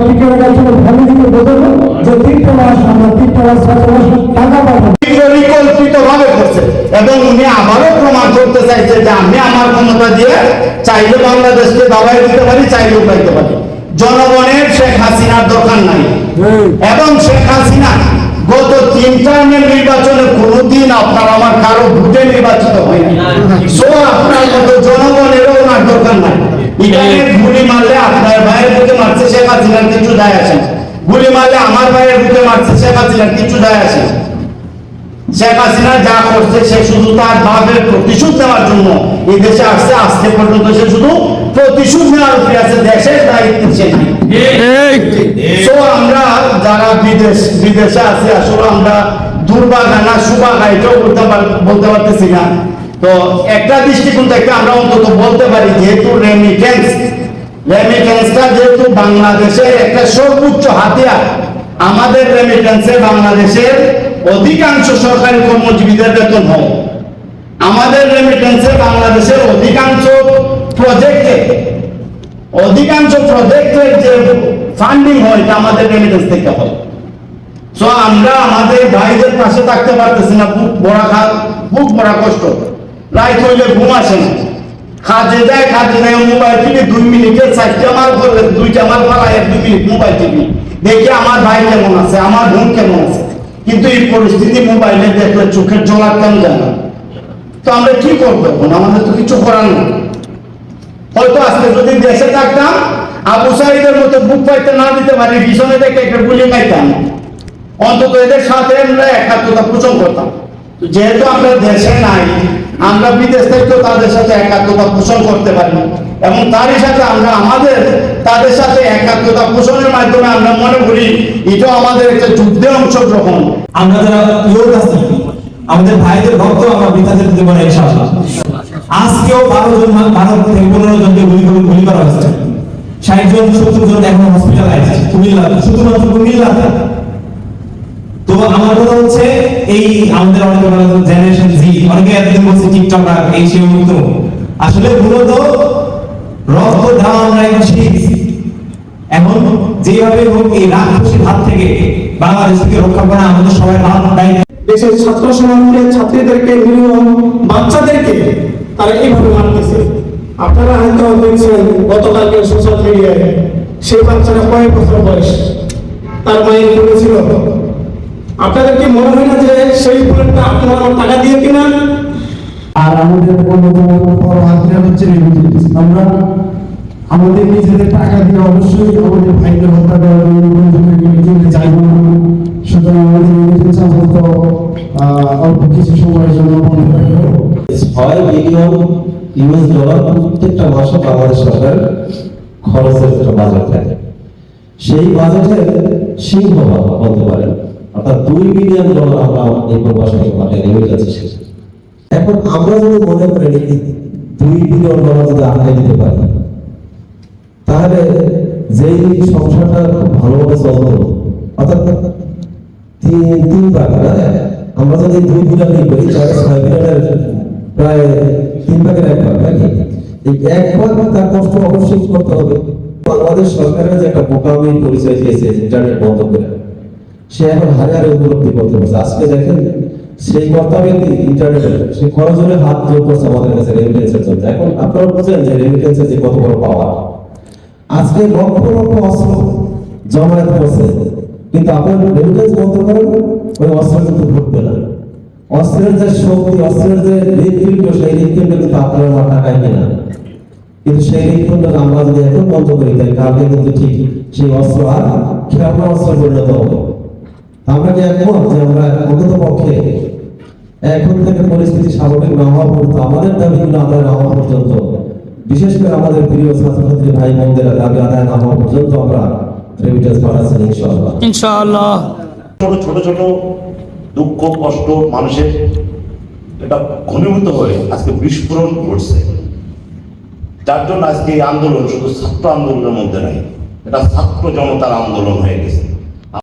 Ticket কাছে ফ্যামিলিকে বোঝাবো যে তিনটা মাস আমরা তিনটা মাস ছয় মাস টাকা পাবো পরিকল্পিত ভাবে করছে। এবং উনি আবারও প্রমাণ করতে চাইছে যে আমি আমার ক্ষমতা দিয়ে চাইলে বাংলাদেশকে দাবাই দিতে পারি চাইলে উঠাইতে পারি। জনগণের শেখ হাসিনার দরকার নাই। এবং শেখ হাসিনা গত তিন টার্মের নির্বাচনে কোনোদিন আপনার আমার কারও ভোটে নির্বাচিত হয়নি সো আপনার মতো জনগণেরও ওনার দরকার নাই। এখানে গুলি মারলে আপনার ভাইয়ের বুকে মারছে শেখ হাসিনার কিছু যায় আসে গুলি মারলে আমার ভাইয়ের বুকে মারছে শেখ হাসিনার কিছু যায় আসে শেখ হাসিনা যা করছে সে শুধু তার বাপের প্রতিশোধ নেওয়ার জন্য এই দেশে আসছে। আজকে পর্যন্ত সে শুধু প্রতিশোধ নেওয়ার উপরে আছে। দেশের দায়িত্ব সে আমরা যারা বিদেশ বিদেশে আছি আসলে আমরা দুর্ভাগা না সুভাগা এটাও বলতে পারতেছি না। তো একটা দৃষ্টিকোণ থেকে আমরা অন্তত বলতে পারি, যেহেতু রেমিটেন্স রেমিটেন্সটা যেহেতু বাংলাদেশের একটা সর্বোচ্চ হাতিয়ার, আমাদের রেমিটেন্সে বাংলাদেশের অধিকাংশ সরকারি কর্মজীবীদের বেতন হয়। আমাদের রেমিটেন্সে বাংলাদেশের অধিকাংশ প্রজেক্টে অধিকাংশ প্রজেক্টের যে ফান্ডিং হয়, এটা আমাদের রেমিটেন্স থেকে হয়। সো আমরা আমাদের ভাইদের পাশে থাকতে পারতেছি না, বুক বড়া খা বুক বড়া কষ্ট। রাইত হইলে ঘুম আসে না। কাজে যায় কাজে যায় মোবাইল টিভি দুই মিনিটে চারটা মাল করলে দুইটা মাল ফালাই এক, দুই মিনিট মোবাইল টিভি দেখি আমার ভাই কেমন আছে, আমার বোন কেমন আছে। কিন্তু এই পরিস্থিতি মোবাইলে দেখলে চোখের জল কেন যায় না। তো আমরা কি করব এখন? আমাদের তো কিছু করার নেই। হয়তো আজকে যদি দেশে থাকতাম, আবু সাইদের মতো বুক পাইতে না দিতে পারি, পিছনে দেখে একটা গুলি খাইতাম অন্তত এদের সাথে আমরা একাত্মতা পোষণ করতাম। যেহেতু আমরা দেশে নাই আমরা বিদেশ থেকেও তাদের সাথে একাত্মতা পোষণ করতে পারি। এবং তারই সাথে আমরা আমাদের, তাদের সাথে একাত্মতা পোষণের মাধ্যমে আমরা মনে করি, এটাও আমাদের একটা যুদ্ধে অংশগ্রহণ। আমরা যারা লোক আছি, আমাদের ভাইদের ভক্ত, আমরা বৃদ্ধাদের দেবো না ইনশাআল্লাহ আজকেও বারো জন বারো থেকে পনেরো জনকে গুলি করে গুলি করা হয়েছে। ষাট জন, সত্তর জন এখন হসপিটালাইজ কুমিল্লা। শুধুমাত্র কুমিল্লাতে। তো আমার কথা হচ্ছে, এই আমাদের অনেক জেনারেশন অনেকে একদিন বলছে টিকটকার এই সে মুক্ত আসলে মূলত রক্ত দেওয়া আমরা এখন যেভাবে হোক এই রাক্ষসীর হাত থেকে বাংলাদেশকে রক্ষা করা আমাদের সবাই দায়িত্ব দেশের ছাত্র সমাজকে ছাত্রীদেরকে নিরীহ বাচ্চাদেরকে তারা এইভাবে মারতেছে আপনারা হয়তো দেখছেন, গতকালকে সোশ্যাল মিডিয়ায় সেই বাচ্চাটা কয়েক বছর বয়স। তার মায়ের কোলে ছিল? আপনাদের কি মনে হয় না যে সেই ফুলটা আপনারা টাকা দিয়ে কিনা? আর আমাদের অন্যতম বড় হাতিয়ার হচ্ছে রেমিটেন্স আমরা আমাদের নিজেদের টাকা দিয়ে অবশ্যই আমাদের ভাইকে হত্যা করার জন্য চাইব না সুতরাং আমাদের আপাতত আহ, অল্প কিছু সময়ের জন্য বন্ধ রাখতে হবে ছয় বিলিয়ন ইউএস ডলার প্রত্যেকটা মাসে বাংলাদেশ সরকার খরচের একটা বাজেট থাকে। সেই বাজেটের সিংহভাগ বলতে পারেন। অর্থাৎ দুই বিলিয়ন ডলার আমরা এই প্রবাসী মানে রেমিটেন্স এসেছে এখন আমরা যদি মনে করি দুই বিলিয়ন ডলার যদি আটকে দিতে পারি, তাহলে যেই সংসারটা খুব ভালোভাবে চলতো, অর্থাৎ তিন তিন ভাগ আমরা যদি দুই বিলিয়ন নিই করি তাহলে ছয় বিলিয়নের প্রায় তিন ভাগের এক ভাগ, নাকি? এই এক ভাগ তার কষ্ট অবশ্যই করতে হবে। বাংলাদেশ সরকারের যে একটা বোকামি পরিচয় দিয়েছে, ইন্টারনেট বন্ধ করে। সে এখন হারে উপলব্ধি করতে পারছে। আজকে দেখেন, সেই কর্তাবে ইন্টারনেটে সে খরচরে হাত যোগ করছে আমাদের কাছে রেমিটেন্সের জন্য। এখন আপনারা বুঝেন যে রেমিটেন্সের যে কত বড় পাওয়ার আজকে লক্ষ লক্ষ অস্ত্র জমায়েত করছে কিন্তু আপনার রেমিটেন্স বন্ধ করেন, ওই অস্ত্র কিন্তু ঢুকবে না। অস্ত্রের যে শক্তি, অস্ত্রের যে হৃদপিণ্ড, সেই হৃদপিণ্ড কিন্তু আপনার আমার টাকায় কেনা কিন্তু সেই হৃদপিণ্ড আমরা যদি এখন বন্ধ করি তাই কালকে কিন্তু ঠিক সেই অস্ত্র আর খেলনা অস্ত্র পরিণত হবে। আমরা কি একমত যে আমরা অন্তত পক্ষে এখন থেকে পরিস্থিতি স্বাভাবিক না হওয়া পর্যন্ত আমাদের দাবিগুলো আদায় না হওয়া পর্যন্ত বিশেষ করে আমাদের প্রিয় ছাত্রছাত্রী ভাই বোনদের দাবি আদায় না হওয়া পর্যন্ত আমরা রেমিটেন্স পাঠাচ্ছি ইনশাআল্লাহ। ইনশাআল্লাহ। ছোট ছোট ছোট দুঃখ কষ্ট মানুষের এটা ঘনীভূত হয়ে আজকে বিস্ফোরণ ঘটছে। যার জন্য আজকে এই আন্দোলন শুধু ছাত্র আন্দোলনের মধ্যে নাই এটা ছাত্র জনতার আন্দোলন হয়ে গেছে।